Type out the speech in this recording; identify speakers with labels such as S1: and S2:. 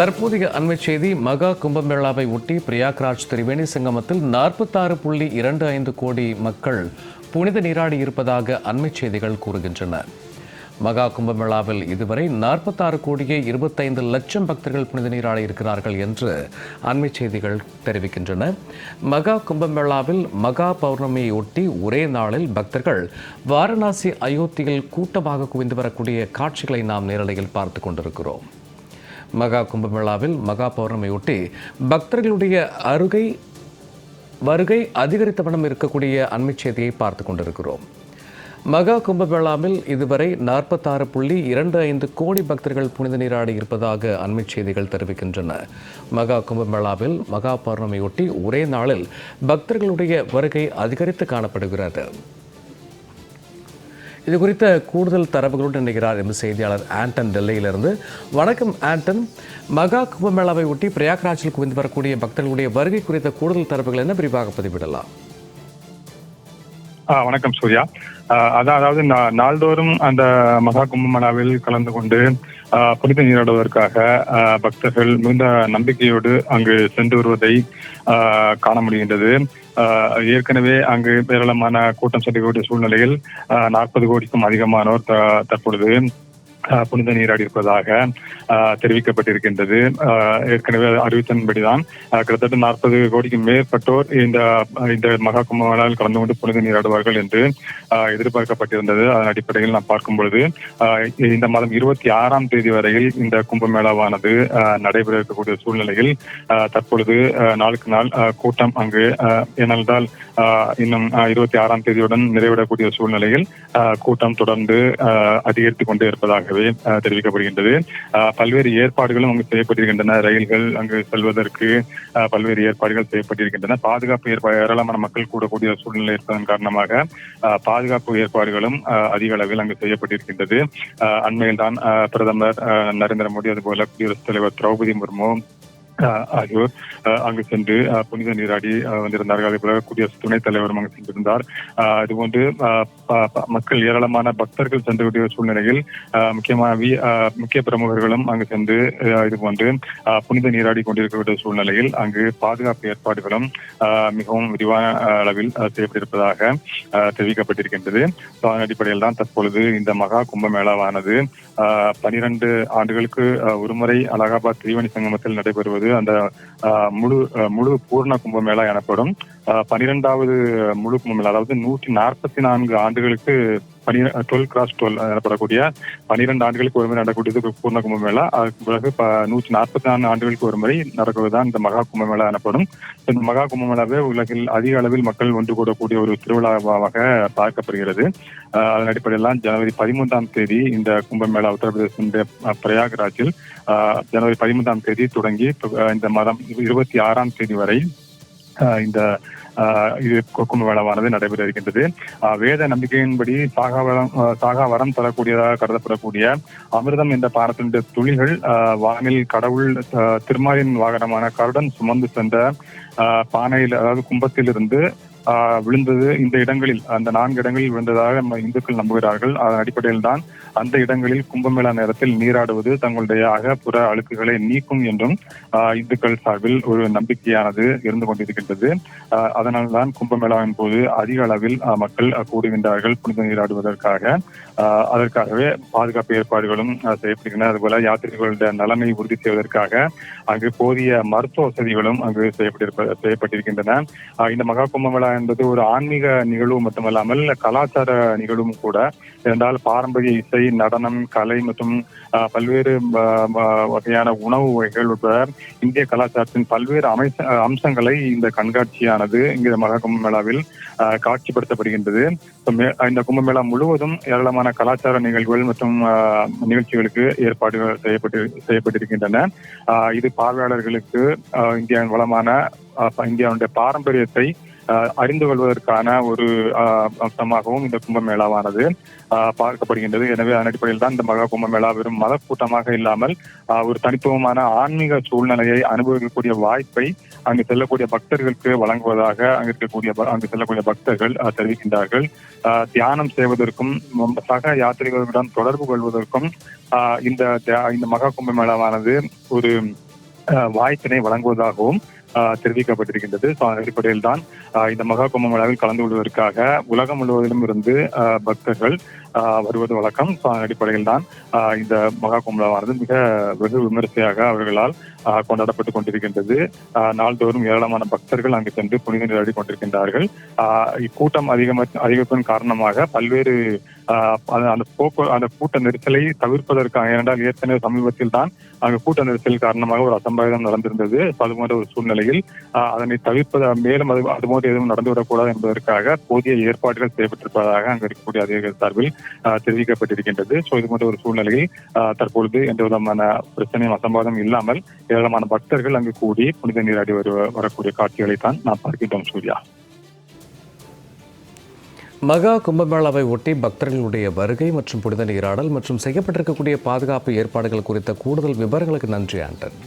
S1: தற்போதைய அண்மை செய்தி மகா கும்பமேளாவை ஒட்டி பிரயாக்ராஜ் திரிவேணி சங்கமத்தில் நாற்பத்தாறு புள்ளி இரண்டு ஐந்து கோடி மக்கள் புனித நீராடி இருப்பதாக அண்மை செய்திகள் கூறுகின்றன. மகா கும்பமேளாவில் இதுவரை நாற்பத்தாறு கோடியே இருபத்தைந்து லட்சம் பக்தர்கள் புனித நீராடி இருக்கிறார்கள் என்று அண்மை செய்திகள் தெரிவிக்கின்றன. மகா கும்பமேளாவில் மகா பௌர்ணமியை ஒட்டி ஒரே நாளில் பக்தர்கள் வாரணாசி அயோத்தியில் கூட்டமாக குவிந்து வரக்கூடிய காட்சிகளை நாம் நேரலையில் பார்த்து கொண்டிருக்கிறோம். மகா கும்பமேளாவில் மகா பௌர்ணமியொட்டி பக்தர்களுடைய அருகை வருகை அதிகரித்த வண்ணம் இருக்கக்கூடிய அண்மை செய்தியை பார்த்து கொண்டிருக்கிறோம். மகா கும்பமேளாவில் இதுவரை நாற்பத்தாறு புள்ளி இரண்டு ஐந்து கோடி பக்தர்கள் புனித நீராடி இருப்பதாக அண்மை செய்திகள் தெரிவிக்கின்றன. மகா கும்பமேளாவில் மகா பௌர்ணமியொட்டி ஒரே நாளில் பக்தர்களுடைய வருகை அதிகரித்து காணப்படுகிறது. இது குறித்த கூடுதல் தரவுகளோடு இணைகிறார் எமது செய்தியாளர் ஆண்டன் டெல்லியிலிருந்து. வணக்கம் ஆண்டன். மகா கும்பமேளாவை ஒட்டி பிரயாக்ராஜில் குவிந்து வரக்கூடிய பக்தர்களுடைய வருகை குறித்த கூடுதல் தரவுகள் என்ன? விரிவாக பதிவிடலாம்.
S2: வணக்கம் சூர்யா. அதான் அதாவது நா- நாள்தோறும் அந்த மகா கும்பமேளாவில் கலந்து கொண்டு புனித நீராடுவதற்காக பக்தர்கள் மிகுந்த நம்பிக்கையோடு அங்கு சென்று வருவதை காண முடிகின்றது. ஏற்கனவே அங்கு ஏராளமான கூட்டம் செல்லக்கூடிய சூழ்நிலையில் நாற்பது கோடிக்கும் அதிகமானோர் த- தற்பொழுது புனித நீராடி இருப்பதாக தெரிவிக்கப்பட்டிருக்கின்றது. ஏற்கனவே அறிவித்தன்படிதான் கிட்டத்தட்ட நாற்பது கோடிக்கு மேற்பட்டோர் இந்த இந்த மகா கும்பமேளாவில் கலந்து கொண்டு புனித நீராடுவார்கள் என்று எதிர்பார்க்கப்பட்டிருந்தது. அதன் அடிப்படையில் நாம் பார்க்கும் பொழுது இந்த மாதம் இருபத்தி ஆறாம் தேதி வரையில் இந்த கும்பமேளாவானது நடைபெற இருக்கக்கூடிய சூழ்நிலையில் தற்பொழுது நாளுக்கு நாள் கூட்டம் அங்கு ஆ, ஏனென்றால் இன்னும் இருபத்தி ஆறாம் தேதியுடன் நிறைவிடக்கூடிய சூழ்நிலையில் கூட்டம் தொடர்ந்து அதிகரித்துக் கொண்டே இருப்பதாக ஆ, தெரிவிக்கப்படுகின்றது. பல்வேறு ஏற்பாடுகளும் அங்கு செய்யப்பட்டிருக்கின்றன. ரயில்கள் அங்கு செல்வதற்கு பல்வேறு ஏற்பாடுகள் செய்யப்பட்டிருக்கின்றன. பாதுகாப்பு ஏற்பாடு ஏராளமான மக்கள் கூடக்கூடிய சூழ்நிலை இருப்பதன் காரணமாக பாதுகாப்பு ஏற்பாடுகளும் அதிக அளவில் அங்கு செய்யப்பட்டிருக்கின்றது. அண்மையில் தான் பிரதமர் நரேந்திர மோடி அதுபோல குடியரசுத் தலைவர் திரௌபதி முர்மு ஆகியோர் அங்கு சென்று புனித நீராடி வந்திருந்தார்கள். அதே போல குடியரசு துணைத் தலைவரும் அங்கு சென்றிருந்தார். இதுபோன்று ஆஹ் ப- ப- மக்கள் ஏராளமான பக்தர்கள் சென்றக்கூடிய சூழ்நிலையில் முக்கியமாக முக்கியமான வி- ஆஹ் முக்கிய பிரமுகர்களும் அங்கு சென்று இது இதுபோன்று ஆஹ் புனித நீராடி கொண்டிருக்கக்கூடிய சூழ்நிலையில் அங்கு பாதுகாப்பு ஏற்பாடுகளும் ஆஹ் மிகவும் விரிவான அளவில் செய்யப்பட்டிருப்பதாக தெரிவிக்கப்பட்டிருக்கின்றது. அதன் அடிப்படையில் தான் தற்பொழுது இந்த மகா கும்பமேளாவானது ஆஹ் பனிரெண்டு ஆண்டுகளுக்கு ஒருமுறை அலகாபாத் திரிவணி சங்கமத்தில் நடைபெறுவது அந்த ஆஹ் முழு முழு பூர்ண கும்பமேளா எனப்படும். ஆஹ் பனிரெண்டாவது முழு கும்பமேளா அதாவது நூற்றி நாற்பத்தி நான்கு ஆண்டுகளுக்கு பனி டுவெல் கிராஸ் டுவெல் எனப்படக்கூடிய பனிரெண்டு ஆண்டுகளுக்கு ஒருமுறை நடக்கக்கூடியது பூர்ண கும்பமேளா. அதுக்கு பிறகு நூற்றி நாற்பத்தி நான்கு ஆண்டுகளுக்கு ஒருமுறை நடக்குவதுதான் இந்த மகா கும்பமேளா எனப்படும். இந்த மகா கும்பமேளாவே உலகில் அதிக அளவில் மக்கள் ஒன்று கூடக்கூடிய ஒரு திருவிழாவாக பார்க்கப்படுகிறது. ஆஹ் அதன் அடிப்படையில் ஜனவரி பதிமூன்றாம் தேதி இந்த கும்பமேளா உத்தரப்பிரதேச பிரயாகராஜில் ஆஹ் ஜனவரி பதிமூன்றாம் தேதி தொடங்கி இந்த மாதம் இருபத்தி ஆறாம் தேதி வரை ஆஹ் இந்த இது கு- கும்பமேளாவானது நடைபெற இருக்கின்றது வேத நம்பிக்கையின்படி சாகாவரம் சாகாவரம் தரக்கூடியதாக கருதப்படக்கூடிய அமிர்தம் என்ற பானத்தினுடைய துளிகள் வானில் கடவுள் திருமாலின் வாகனமான கருடன் சுமந்து சென்ற பானையில் அதாவது கும்பத்தில் இருந்து விழுந்தது இந்த இடங்களில் அந்த நான்கு இடங்களில் விழுந்ததாக நம்ம இந்துக்கள் நம்புகிறார்கள். அதன் அடிப்படையில் தான் அந்த இடங்களில் கும்பமேளா நேரத்தில் நீராடுவது தங்களுடைய அகப்புற அழுக்குகளை நீக்கும் என்றும் இந்துக்கள் சார்பில் ஒரு நம்பிக்கையானது இருந்து கொண்டிருக்கின்றது. அதன் அதனால்தான் கும்பமேளாவின் போது அதிக அளவில் மக்கள் கூடுகின்றார்கள் புனித நீராடுவதற்காக. அதற்காகவே பாதுகாப்பு ஏற்பாடுகளும் செய்யப்படுகின்றன. அதுபோல யாத்திரிகளுடைய நலனை உறுதி செய்வதற்காக அங்கு போதிய மருத்துவ வசதிகளும் அங்கு செய்யப்பட்டிருப்ப செய்யப்பட்டிருக்கின்றன. இந்த மகா கும்பமேளா என்பது ஒரு ஆன்மீக நிகழ்வு மட்டுமல்லாமல் கலாச்சார நிகழ்வும் கூட. இருந்தால் பாரம்பரிய இசை நடனம் கலை மற்றும் பல்வேறு வகையான உணவு வகைகள் உட்பட இந்திய கலாச்சாரத்தின் பல்வேறு அமைச்ச அம்சங்களை இந்த கண்காட்சியானது இங்கு மகா கும்பமேளாவில் ஆஹ், காட்சிப்படுத்தப்படுகின்றது. மே- இந்த கும்பமேளா முழுவதும் ஏராளமான கலாச்சார நிகழ்வுகள் மற்றும் ஆஹ், நிகழ்ச்சிகளுக்கு ஏற்பாடுகள் செய்யப்பட்டு செய்யப்பட்டிருக்கின்றன. இது பார்வையாளர்களுக்கு ஆஹ், இந்தியாவின் வளமான இந்தியாவுடைய பாரம்பரியத்தை அறிந்து கொள்வதற்கான ஒரு அம்சமாகவும் இந்த கும்பமேளாவானது பார்க்கப்படுகின்றது. எனவே அதன் அடிப்படையில் தான் இந்த மகா கும்பமேளா வெறும் மத கூட்டமாக இல்லாமல் ஆஹ், ஒரு தனித்துவமான ஆன்மீக சூழ்நிலையை அனுபவிக்கக்கூடிய வாய்ப்பை அங்கு செல்லக்கூடிய பக்தர்களுக்கு வழங்குவதாக அங்கு இருக்கக்கூடிய ப- அங்கு செல்லக்கூடிய பக்தர்கள் தெரிவிக்கின்றார்கள். தியானம் செய்வதற்கும் சக யாத்திரிகளுடன் தொடர்பு கொள்வதற்கும் ஆஹ், இந்த தியா- இந்த மகா கும்பமேளாவானது ஒரு அஹ், வாய்ப்பினை வழங்குவதாகவும் தெரிவிக்கப்பட்டிருக்கின்றது. அடிப்படையில் தான் இந்த மகா கும்பமேளாவில் கலந்து கொள்வதற்காக உலகம் முழுவதிலும் இருந்து அஹ், பக்தர்கள் வருவது வழக்கம். அடிப்படையில் தான் இந்த மகா கும்பமேளாவானது மிக வெகு விமரிசையாக அவர்களால் கொண்டாடப்பட்டுக் கொண்டிருக்கின்றது. நாள்தோறும் ஏராளமான பக்தர்கள் அங்கு சென்று புனித நீராடி கொண்டிருக்கின்றார்கள். இக்கூட்டம் அதிகம அதிகரிப்பின் காரணமாக பல்வேறு அந்த- போக்கு அந்த கூட்ட நெரிசலை தவிர்ப்பதற்காக ஏனென்றால் ஏற்கனவே சமீபத்தில் தான் அங்கு கூட்ட நெரிசல் காரணமாக ஒரு அசம்பாவிதம் நடந்திருந்தது. அது போன்ற ஒரு சூழ்நிலையில் அதனை தவிர்ப்பது மேலும் அது அது போன்று எதுவும் நடந்துவிடக்கூடாது என்பதற்காக போதிய ஏற்பாடுகள் செய்யப்பட்டிருப்பதாக அங்கு இருக்கக்கூடிய அதிகாரிகள் சார்பில் தெரிவிக்கப்பட்டிருக்கின்றது. ஸோ இது போன்ற ஒரு சூழ்நிலையில் தற்பொழுது எந்த விதமான பிரச்சனையும் அசம்பாதம் இல்லாமல் ஏராளமான பக்தர்கள் அங்கு கூடி புனித நீராடி வரு வரக்கூடிய காட்சிகளை தான் நாம் பார்க்கின்றோம் சூர்யா.
S1: மகா கும்பமேளாவை ஒட்டி பக்தர்களுடைய வருகை மற்றும் புனித நீராடல் மற்றும் செய்யப்பட்டிருக்கக்கூடிய பாதுகாப்பு ஏற்பாடுகள் குறித்த கூடுதல் விவரங்களுக்கு நன்றி ஆண்டன்.